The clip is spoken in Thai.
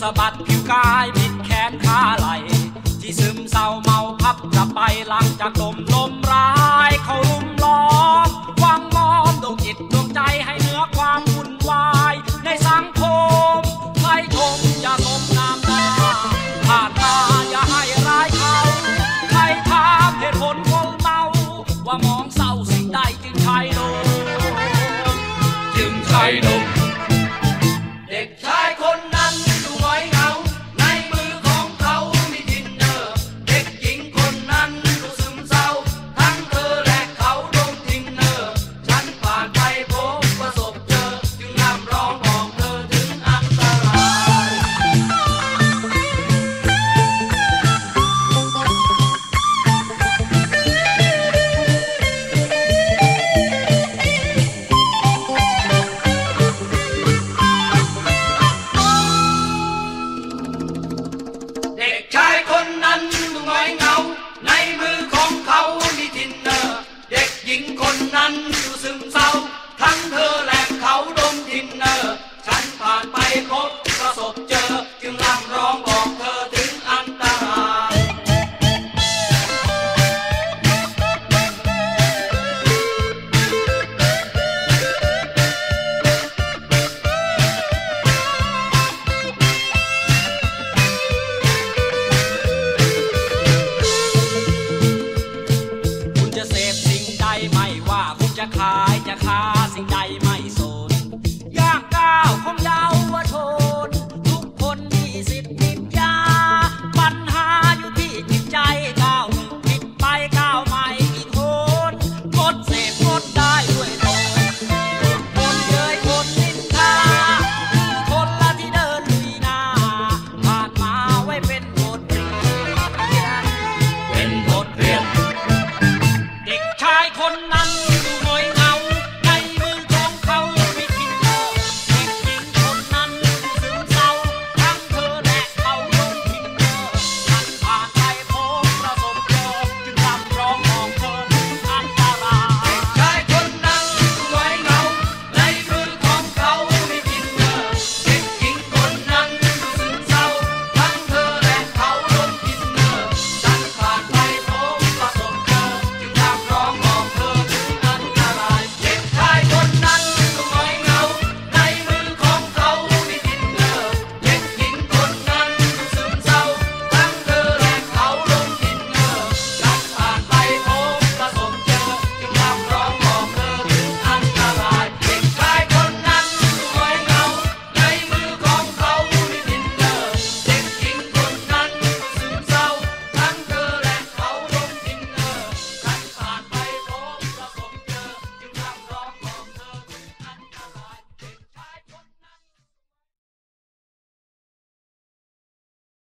สะบัดผิวกายบิดแขนขาไหล ที่ซึมเศร้าเมาพับกลับไปหลังจากลมลมร้ายเขารุมล้อมวางล้อมดวงจิตดวงใจให้เหนือความวุ่นวาย ในสังคมใครชมอย่าสมงามตาผ่านมาอย่าให้ร้ายเขาใครถามเหตุผลคนเมา ว่ามองเศร้าสิ่งใดจึงใช่ลมจึงใช่ลม นั้นดูซึมเศร้า clock.